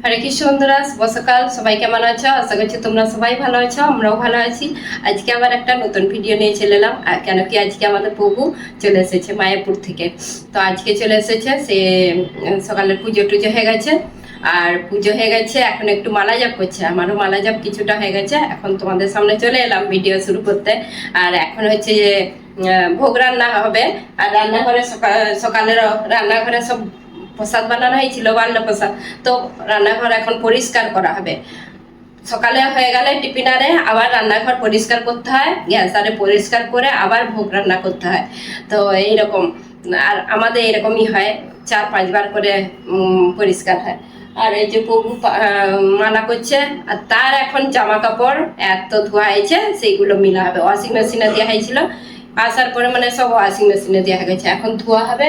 হরে কৃষ্ণ বন্ধুরা শুভ সকাল সবাই কেমন আছো? আশা করছি তোমরা সবাই ভালো আছো আমরাও ভালো আছি। আজকে আবার একটা নতুন ভিডিও নিয়ে চলে এলাম কেন কি আজকে আমাদের প্রভু চলে এসেছে মায়াপুর থেকে। তো আজকে চলে এসেছে সে উম, সকালে পুজো টুজো হয়ে গেছে আর পুজো হয়ে গেছে এখন একটু মালা জাপ করছে। আমারও মালা জাপ কিছুটা হয়ে গেছে এখন তোমাদের সামনে চলে এলাম ভিডিও শুরু করতে। আর এখন হচ্ছে যে ভোগ রান্না হবে আর রান্নাঘরে সকাল সকালের রান্নাঘরে সব প্রসাদ বানানো হয়েছিল বাল্য প্রসাদ তো রান্নাঘর এখন পরিষ্কার করা হবে। সকালে হয়ে গেলে টিফিনারে আবার রান্নাঘর পরিষ্কার করতে হয়, গ্যাস আরে পরিষ্কার করে আবার ভোগ রান্না করতে হয়। তো এইরকম, আর আমাদের এরকমই হয়, চার পাঁচবার করে পরিষ্কার হয়। আর এই যে প্রভু মালা করছে, আর তার এখন জামা কাপড় এত ধোয়া হয়েছে, সেইগুলো মিলা হবে। ওয়াশিং মেশিনে দেওয়া হয়েছিল। আসার পরে মানে সব ওয়াশিং মেশিনে দেওয়া গেছে। এখন ধোয়া হবে।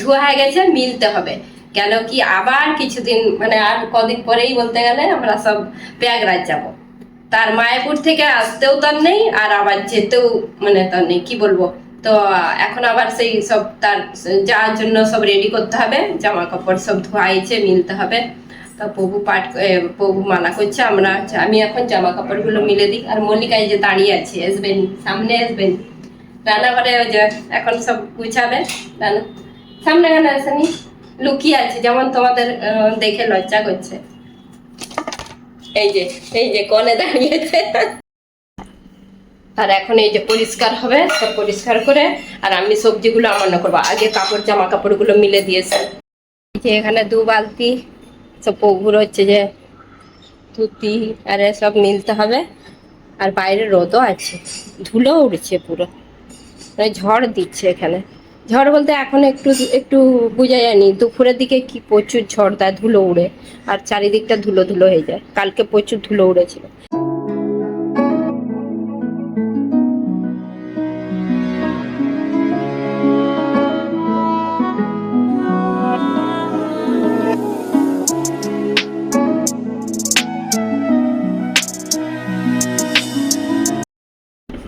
ধোয়া হয়ে গেছে, মিলতে হবে। কেন কি আবার কিছুদিন মানে আর কদিন পরেই বলতে গেলে আমরা সব প্রয়াগরাজ যাব। তার মায়াপুর থেকে আসতেও তার নেই, আর আবার যেতেও মানে তার নেই, কি বলব? তো এখন আবার সেই সব তার যাওয়ার জন্য সব রেডি করতে হবে জামা কাপড় সব ধোয়াইছে মিলতে হবে। তো প্রভু পাঠ প্রভু মালা করছে, আমরা আমি এখন জামা কাপড়গুলো মিলে দিই। আর মল্লিকায় যে দাঁড়িয়ে আছে, আসবেন, সামনে আসবেন। রান্নাঘরে ওই যে এখন সব গুছাবে, রান্না। সামনে কেন আসেনি? লুকিয়ে আছে, যেমন তোমাদের দেখে লজ্জা করছে। এই যে এই যে কনে দাঁড়িয়েছে। আর এখন এই যে পরিষ্কার হবে, সব পরিষ্কার করে, আর আমি সবজিগুলো আমার না করব, আগে কাপড় জামা কাপড়গুলো মিলে দিয়েছি। যে এখানে দু বালতি, সব পগুর হচ্ছে যে ধুতি, আর সব মিলতে হবে। আর বাইরে রোদও আছে, ধুলো উড়ছে পুরো। মানে ঝড় দিচ্ছে এখানে। ঝড় বলতে এখন একটু একটু বোঝা যায়নি। দুপুরের দিকে কি প্রচুর ঝড় দেয় ধুলো উড়ে, আর চারিদিকটা ধুলো ধুলো হয়ে যায়। কালকে প্রচুর ধুলো উড়েছিল।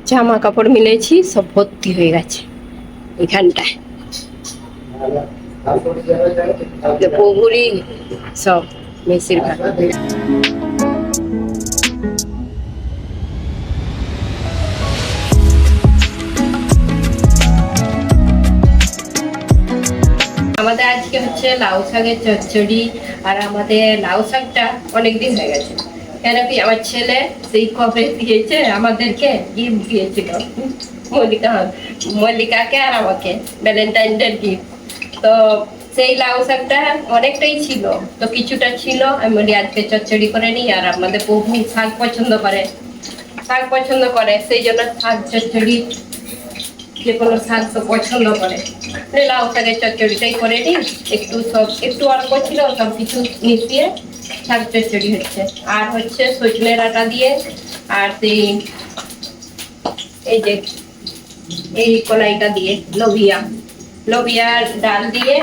জামা কাপড় মিলেছি, সব ভর্তি হয়ে গেছে। পুকুরি সব আমাদের আজকে হচ্ছে লাউ শাকের চচ্চড়ি আর আমাদের লাউ শাকটা অনেকদিন হয়ে গেছে। কেন কি আমার ছেলে সেই কবে দিয়েছে, আমাদেরকে গিফট দিয়েছিল। মল্লিকা মল্লিকাকে আর আমাকে ভ্যালেন্টাইন ডে গিফট তো সেই লাউ শাকটা অনেকটাই ছিল। তো কিছুটা ছিল। আমি বলি, আজকে চচ্চড়ি করে নিই আর আমাদের প্রভু শাক পছন্দ করে। শাক পছন্দ করে, সেই জন্য শাক, চচ্চড়ি, যে কোনো শাক তো পছন্দ করে। লাউ শাকের চচ্চড়িটাই করে নিই। একটু সব, একটু অল্প ছিল, সব কিছু মিশিয়ে শাক, চচ্চড়ি হচ্ছে। আর হচ্ছে সজনে ডাঁটা দিয়ে, আর সেই, এই যে এই কলাইটা দিয়ে লোবিয়া লোবিয়ার ডাল দিয়ে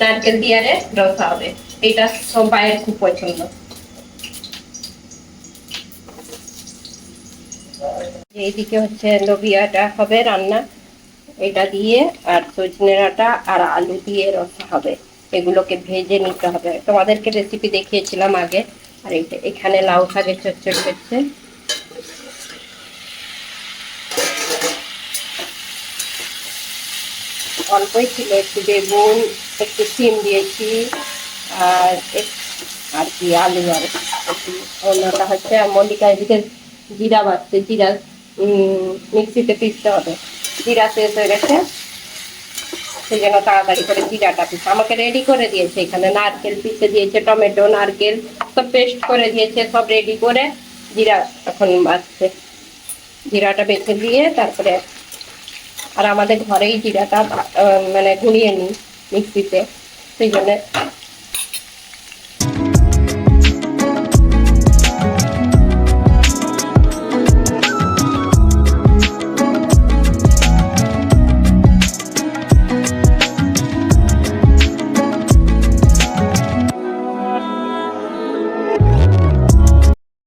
নারকেল দিয়ে রসা হবে। এটা সবাইয়ের খুব পছন্দ। এইদিকে হচ্ছে লোবিয়াটা হবে রান্না। এটা দিয়ে আর সজনে ডাঁটা আর আলু দিয়ে রসা হবে। এগুলোকে ভেজে নিতে হবে। তোমাদেরকে রেসিপি দেখিয়েছিলাম আগে। আর এখানে লাউ শাকের চচ্চড়ি হচ্ছে। অল্পই ছিল, একটু বেগুন, একটু সিম দিয়েছি, আর আর কি, আলু আর অন্যটা হচ্ছে মল্লিকা এদিকে জিরা বাড়ছে, জিরা মিক্সিতে পিসতে হবে। জিরা শেষ হয়ে গেছে। সেই জন্য তাড়াতাড়ি করে জিরাটা পিস আমাকে রেডি করে দিয়েছে এখানে। নারকেল পিসে দিয়েছে, টমেটো, নারকেল, সব পেস্ট করে দিয়েছে, সব রেডি করে জিরা এখন বাড়ছে। জিরাটা বেছে দিয়ে তারপরে আর আমাদের ঘরেই জিরাটা মানে গুঁড়িয়ে নিই মিক্সিতে। সেই জন্য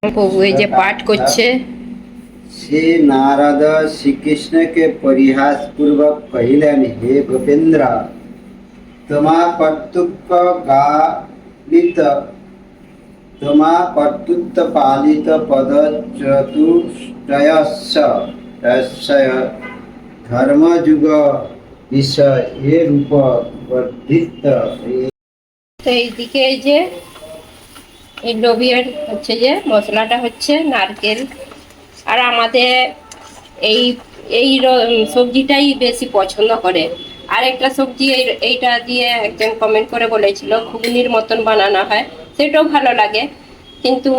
প্রভু এই যে পাঠ করছে श्री नारद श्री कृष्ण के परिहास पूर्वक कहलन हे भूपेंद्र तमा कर्तुक गालित তোমা কর্তৃত্ব পালিত পদ চতুষ্টয়স্য তস্য ধর্মযুগ বিষয় এ রূপ বর্ধিত তো এইদিকে এই যে এই লোবিয়ার হচ্ছে যে মশলাটা হচ্ছে নারকেল আর আমাদের এই এই সবজিটাই বেশি পছন্দ করে। আর একটা সবজি এই, এইটা দিয়ে একজন কমেন্ট করে বলেছিল, ঘুগনির মতন বানানো হয়। সেটাও ভালো লাগে। কিন্তু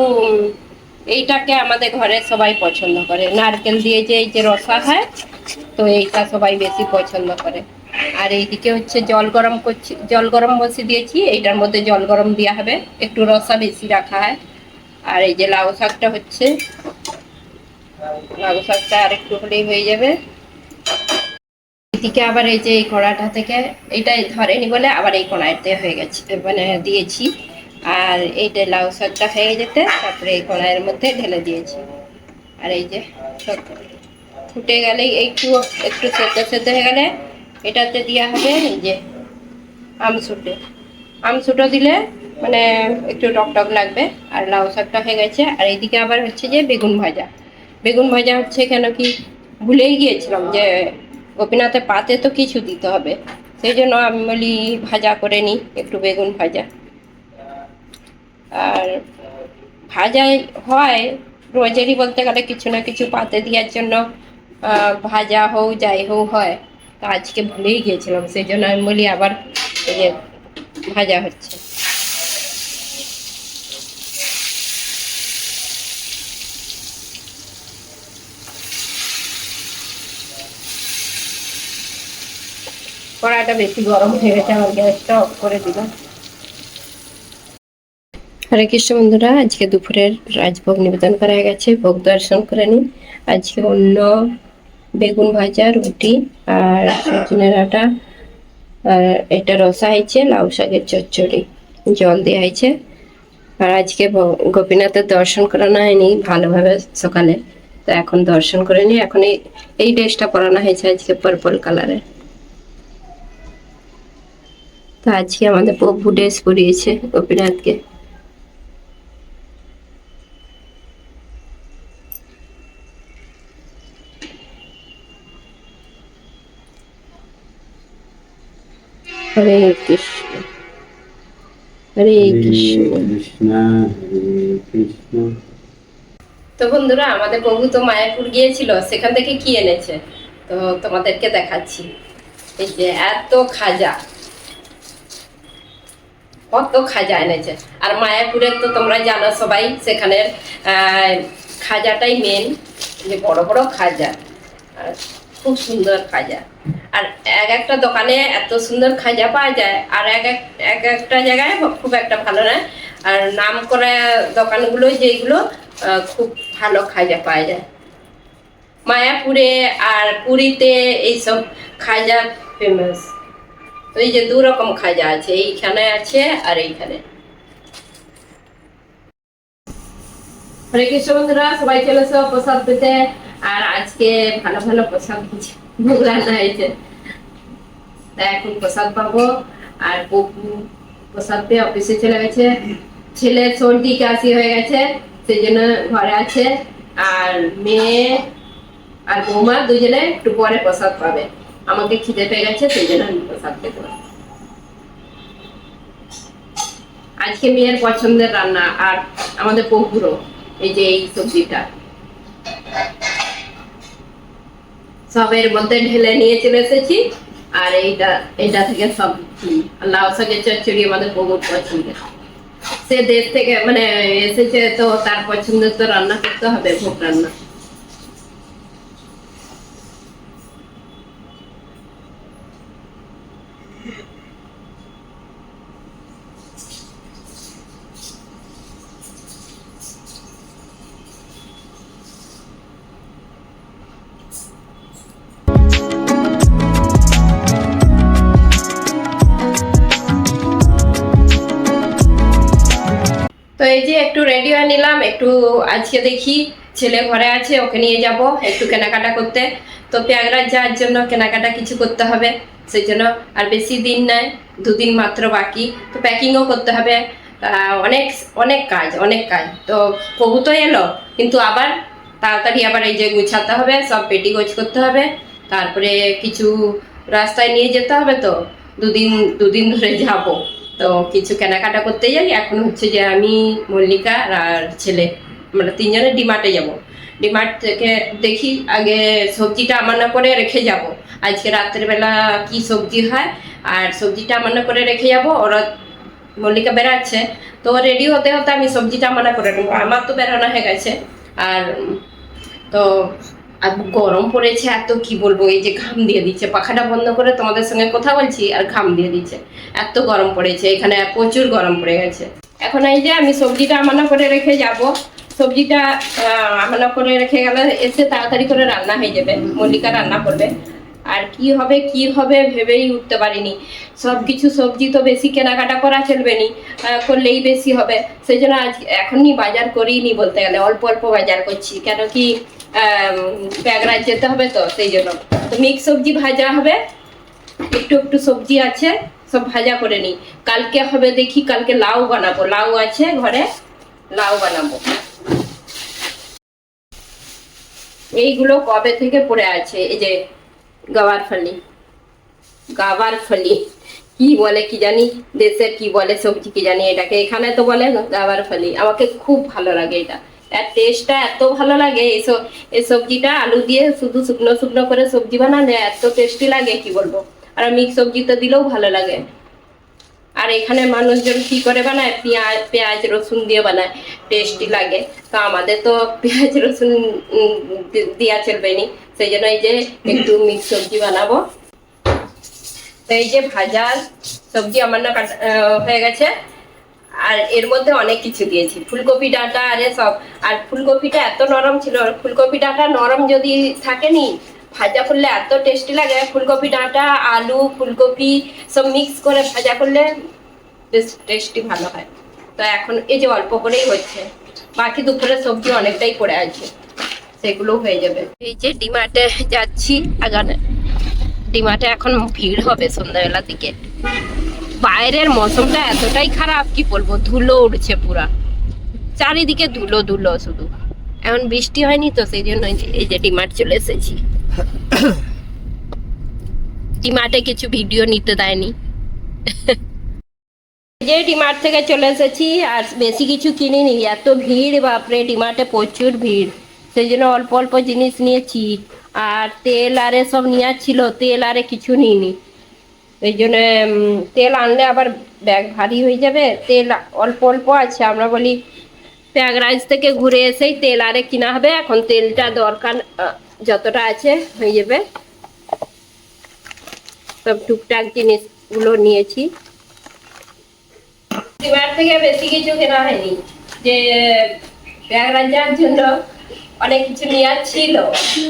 এইটাকে আমাদের ঘরে সবাই পছন্দ করে। নারকেল দিয়ে যে, এই যে রসা হয়, তো এইটা সবাই বেশি পছন্দ করে। আর এইদিকে হচ্ছে জল গরম করছি, জল গরম বসে দিয়েছি। এইটার মধ্যে জল গরম দেওয়া হবে। একটু রসা বেশি রাখা হয়। আর এই যে লাউ শাকটা হচ্ছে লাউ শাকটা আর একটু হলেই হয়ে যাবে। এদিকে আবার এই যে এই কড়াটা থেকে এইটা ধরেনি বলে আবার এই কড়াইতে হয়ে গেছে মানে দিয়েছি। আর এইটা লাউ শাকটা হয়ে যেতে তারপরে এই কড়াইয়ের মধ্যে ঢেলে দিয়েছি। আর এই যে ফুটে গেলেই একটু একটু সেদ্ধ সেদ্ধ হয়ে গেলে এটাতে দেওয়া হবে এই যে আমসুটো আমসুটো দিলে মানে একটু টক টক লাগবে, আর লাউ শাকটা হয়ে গেছে। আর এইদিকে আবার হচ্ছে যে বেগুন ভাজা। বেগুন ভাজা হচ্ছে কেন কি ভুলেই গিয়েছিলাম যে গোপীনাথের পাতে তো কিছু দিতে হবে। সেই জন্য আমি বলি ভাজা করে নিই, একটু বেগুন ভাজা। আর ভাজাই হয় রোজেরই বলতে গেলে কিছু না কিছু পাতে দেওয়ার জন্য ভাজা হোক, যাই হোক হয়। তা আজকে ভুলেই গিয়েছিলাম, সেই জন্য আমি বলি আবার যে ভাজা হচ্ছে। কড়াটা বেশি গরম হয়ে গেছে আমার গ্যাসটা অফ করে দিলাম। হরে কৃষ্ণ বন্ধুরা, আজকে দুপুরের রাজভোগ নিবেদন করা হয়ে গেছে। ভোগ দর্শন করে নিন। আজকে অন্য বেগুন ভাজা, রুটি আর সজনের আটা, আর এটা রসা হয়েছে, লাউ শাকের চচ্চড়ি। জল দেওয়া হয়েছে। আর আজকে গোপীনাথের দর্শন করানো হয়নি ভালোভাবে সকালে। তো এখন দর্শন করে নি এখন এই ড্রেসটা পরানো হয়েছে আজকে পার্পল কালারের তো আজকে আমাদের প্রভু ড্রেস পরিয়েছে গোপীনাথকে। হরে কৃষ্ণ। হরে কৃষ্ণ। কৃষ্ণ হরে কৃষ্ণ। তো বন্ধুরা আমাদের প্রভু তো মায়াপুর গিয়েছিল সেখান থেকে কি এনেছে? তো তোমাদেরকে দেখাচ্ছি। এই যে এত খাজা। কত খাজা এনেছে। আর মায়াপুরের তো তোমরা জানো সবাই, সেখানের খাজাটাই মেন যে বড় বড় খাজা। আর খুব সুন্দর খাজা। আর এক একটা দোকানে এত সুন্দর খাজা পাওয়া যায়, আর এক এক এক একটা জায়গায় খুব একটা ভালো নয় আর নাম করা দোকানগুলো যেগুলো খুব ভালো খাজা পাওয়া যায়। মায়াপুরে আর পুরীতে এইসব খাজা ফেমাস এই যে দু রকম খাজা আছে, এইখানে আছে আর এইখানে। হরে কৃষ্ণ বন্ধুরা, সবাই চলে এসো প্রসাদ পেতে। আর আজকে ভালো ভালো প্রসাদ ভোগ রান্না হয়েছে। তা এখন প্রসাদ পাবো। আর প্রসাদ পেয়ে অফিসে চলে গেছে। ছেলে সর্দি কাশি হয়ে গেছে সেই জন্য ঘরে আছে। আর মেয়ে আর বৌমা দুজনে একটু পরে প্রসাদ পাবে। আমাকে খিদে পেয়ে গেছে, সেই জন্য আমি প্রসাদ পেতে আজকে মেয়ের পছন্দের রান্না আর আমাদের পপুরও এই যে এই সবজিটা। সবের মধ্যে ঢেলে নিয়ে চলে এসেছি আর এইটা এইটা থেকে সব লাউ শাকের চচ্চড়ি আমাদের বহুত পছন্দের। সে দেশ থেকে মানে এসেছে তো তার পছন্দের তো রান্না করতে হবে, ভোগ রান্না। হয়ে নিলাম, একটু আজকে দেখি ছেলে ঘরে আছে, ওকে নিয়ে যাব একটু কেনাকাটা করতে। তো পেয়াগরাজ যাওয়ার জন্য কেনাকাটা কিছু করতে হবে, সেই জন্য আর বেশি দিন নয়, দুদিন মাত্র বাকি। তো প্যাকিংও করতে হবে অনেক অনেক কাজ অনেক কাজ। তো প্রভু তো এলো, কিন্তু আবার তাড়াতাড়ি আবার এই যে গুছাতে হবে, সব পেটি গোছ করতে হবে। তারপরে কিছু রাস্তায় নিয়ে যেতে হবে তো, দুদিন দুদিন ধরে যাব। তো কিছু কেনাকাটা করতে যাই। এখন হচ্ছে যে আমি মল্লিকা আর ছেলে, আমরা তিনজনে ডিমার্টে যাব। ডিমার্ট থেকে দেখি আগে সবজিটা আমান্য করে রেখে যাব। আজকে রাত্রেবেলা কি সবজি হয়, আর সবজিটা আমান্য করে রেখে যাব। ওরা মল্লিকা বেড়াচ্ছে, তো রেডি হতে হতে আমি সবজিটা মানা করে নেব। আমার তো বেরোনো হয়ে গেছে। আর, তো আর গরম পড়েছে এত, কি বলব, এই যে ঘাম দিয়ে দিচ্ছে। পাখাটা বন্ধ করে তোমাদের সঙ্গে কথা বলছি আর ঘাম দিয়ে দিচ্ছে। এত গরম পড়েছে, এখানে প্রচুর গরম পড়ে গেছে। এখন এই যে আমি সবজিটা আমানা করে রেখে যাব। সবজিটা আমানা করে রেখে গেলে এসে তাড়াতাড়ি করে রান্না হয়ে যাবে। মল্লিকা রান্না করবে। আর কি হবে কি হবে ভেবেই উঠতে পারিনি। সব কিছু সবজি তো বেশি কেনাকাটা করা চলবে নি করলেই বেশি হবে। সেই জন্য আজ এখনই বাজার করিনি বলতে গেলে, অল্প অল্প বাজার করছি। কেন কি প্যাগরাজ যেতে হবে তো, সেই জন্য। তো মিক্স সবজি ভাজা হবে। একটু একটু সবজি আছে, সব ভাজা করে নিই। কালকে হবে দেখি, কালকে লাউ বানাবো। লাউ আছে ঘরে, লাউ বানাবো। এইগুলো কবে থেকে পড়ে আছে? এই যে গাওয়ার ফলি গাওয়ার ফলি কি বলে কি জানি? দেশের কি বলে সবজি কি জানি এটাকে। এখানে তো বলে গাওয়ার ফলি আমাকে খুব ভালো লাগে এটা। এর টেস্টটা এত ভালো লাগে এই এই সবজিটা আলু দিয়ে শুধু শুকনো শুকনো করে সবজি বানালে এত টেস্টি লাগে কি বলব? আর মিক্স সবজি তো দিলেও ভালো লাগে। আর এখানে মানুষজন কি করে বানায়? পেঁয়াজ পেঁয়াজ রসুন দিয়ে বানায় টেস্টি লাগে। তো আমাদের তো পেঁয়াজ রসুন উম, দি- দেওয়া চলবে নি সেই জন্য এই যে একটু মিক্স সবজি বানাবো। তো এই যে ভাজা সবজি আমার না হয়ে গেছে। আর এর মধ্যে অনেক কিছু দিয়েছি। ফুলকপি ডাঁটা আরে সব। আর ফুলকপিটা এত নরম ছিল, ফুলকপি ডাঁটা নরম যদি থাকেনি, ভাজা করলে এত টেস্টি লাগে। ফুলকপি ডাঁটা, আলু, ফুলকপি সব মিক্স করে ভাজা করলে বেশ টেস্টি ভালো হয়। তো এখন এই যে অল্প করেই হচ্ছে। বাকি দুপুরের সবজি অনেকটাই পড়ে আছে। সেগুলো হয়ে যাবে। এই যে ডিমার্টে যাচ্ছি। আগানে ডিমার্টে এখন ভিড় হবে সন্ধ্যাবেলার দিকে। বাইরের মৌসুমটা এতটাই খারাপ কি বলব? ধুলো উঠছে পুরা। চারিদিকে ধুলো ধুলো শুধু। এখন বৃষ্টি হয়নি তো, সেই জন্য এই যে- এই যে ডিমার্ট চলে এসেছি। ডিমার্টে কিছু ভিডিও নিতে দেয়নি। যে ডিমার্ট থেকে চলে এসেছি আর বেশি কিছু কিনিনি। এত ভিড়, বাপরে, ডিমার্টে প্রচুর ভিড়। সেই জন্য অল্প অল্প জিনিস নিয়েছি। আর তেল, আরে সব নেওয়ার ছিল, তেল, আরে কিছু নিইনি। এই জন্য তেল আনলে আবার ব্যাগ ভারী হয়ে যাবে। তেল অল্প অল্প আছে, আমরা বলি প্রয়াগরাজ থেকে ঘুরে এসেই তেল আরে কিনা হবে। এখন তেলটা দরকার যতটা আছে হয়ে যাবে। সব টুকটাক জিনিসগুলো নিয়েছি। ডিমার্ট থেকে বেশি কিছু কেনা হয়নি। যে প্রয়াগরাজ যাওয়ার জন্য অনেক কিছু নেওয়ার ছিল,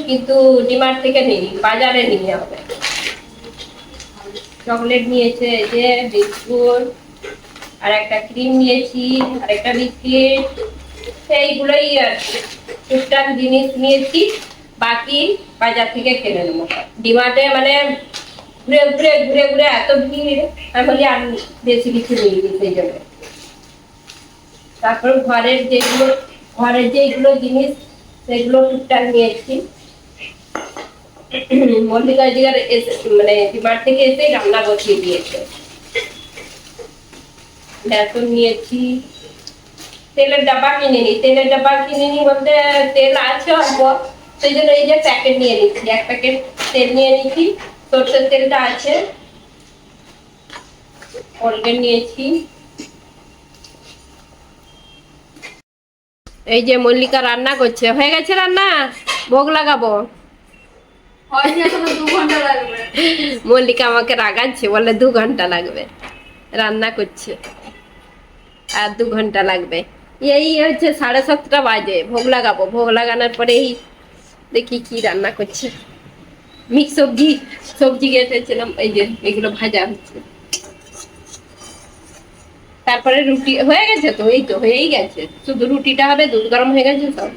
কিন্তু ডিমার্ট থেকে নিই, বাজারে নিয়ে হবে চকলেট নিয়েছে যে বিস্কুট, আর একটা ক্রিম নিয়েছি, আর একটা বিস্কিট, সেইগুলোই আর টুকটাক জিনিস নিয়েছি, বাকি বাজার থেকে কিনে নেব। ডিমার্টে মানে ঘুরে ঘুরে ঘুরে ঘুরে এত ভিড়, আমি বলি আর বেশি কিছু নিইনি সেই জন্য। তারপর ঘরের যেগুলো ঘরের যেগুলো জিনিস, সেগুলো টুকটাক নিয়েছি। মল্লিকা এসে মানে ডিমার্ট থেকে এসেই রান্না বসিয়ে দিয়েছে। বেসন নিয়েছি, তেলের ডাব্বা কিনে নি তেলের ডাব্বা কিনে নি বলতে তেল আছে অল্প, সেই জন্য এই যে প্যাকেট নিয়ে নিচ্ছি। এক প্যাকেট তেল নিয়ে নিচ্ছি, সর্ষের তেলটা আছে। কোলগেট নিয়েছি। এই যে মল্লিকা রান্না করছে, হয়ে গেছে রান্না? ভোগ লাগাবো হয়নি এখনও দু ঘণ্টা লাগবে মল্লিকা আমাকে রাগাচ্ছে, বলে দু ঘণ্টা লাগবে। রান্না করছে। আর দু ঘণ্টা লাগবে। এই হচ্ছে সাড়ে সাতটা বাজে, ভোগ লাগাবো। ভোগ লাগানোর পরেই দেখি কি রান্না করছে। মিক্স সবজি সবজি কেটেছিলাম, এই যে এগুলো ভাজা হচ্ছে। তারপরে রুটি, হয়ে গেছে তো, এই তো, হয়েই গেছে। শুধু রুটিটা হবে, দুধ গরম হয়ে গেছে সব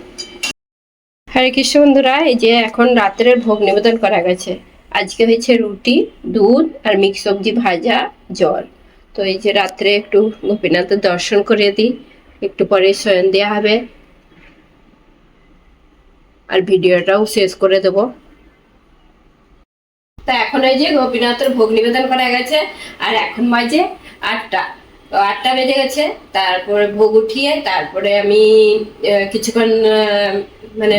হরে কৃষ্ণ বন্ধুরা, এই যে এখন রাত্রের ভোগ নিবেদন করা গেছে। আজকে হয়েছে রুটি, দুধ আর মিক্স সবজি ভাজা, জল। তো এই যে রাত্রে একটু গোপীনাথের দর্শন করে দিই, একটু পরে শয়ন দেওয়া হবে। আর ভিডিওটাও শেষ করে দেবো। তা এখন এই যে গোপীনাথের ভোগ নিবেদন করা গেছে, আর এখন বাজে আটটা। আটটা বেজে গেছে, তারপরে ভোগ উঠিয়ে তারপরে আমি কিছুক্ষণ মানে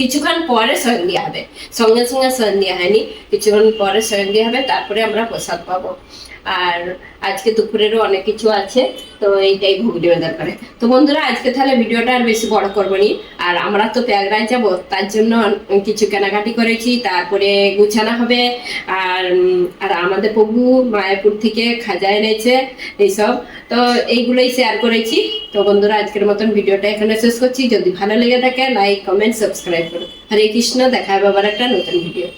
কিছুক্ষণ পরে দেওয়া হবে। সঙ্গে সঙ্গে দেওয়া হয়নি, কিছুক্ষণ পরে দেওয়া হবে, তারপরে আমরা প্রসাদ পাবো। আর আজকে দুপুরেরও অনেক কিছু আছে, তো এইটাই ভোগ নিবেদন তো বন্ধুরা, আজকে তাহলে ভিডিওটা আর বেশি বড় করব নি। আর আমরা তো প্রয়াগরাজ যাব, তার জন্য কিছু কেনাকাটি করেছি, তারপরে গুছানো হবে। আর আর আমাদের প্রভু মায়াপুর থেকে খাজা এনেছে, এইসব। তো এইগুলোই শেয়ার করেছি। তো বন্ধুরা, আজকের মতন ভিডিওটা এখানে শেষ করছি। যদি ভালো লেগে থাকে লাইক কমেন্ট সাবস্ক্রাইব করো। হরে কৃষ্ণ, দেখা হবে আবার একটা নতুন ভিডিও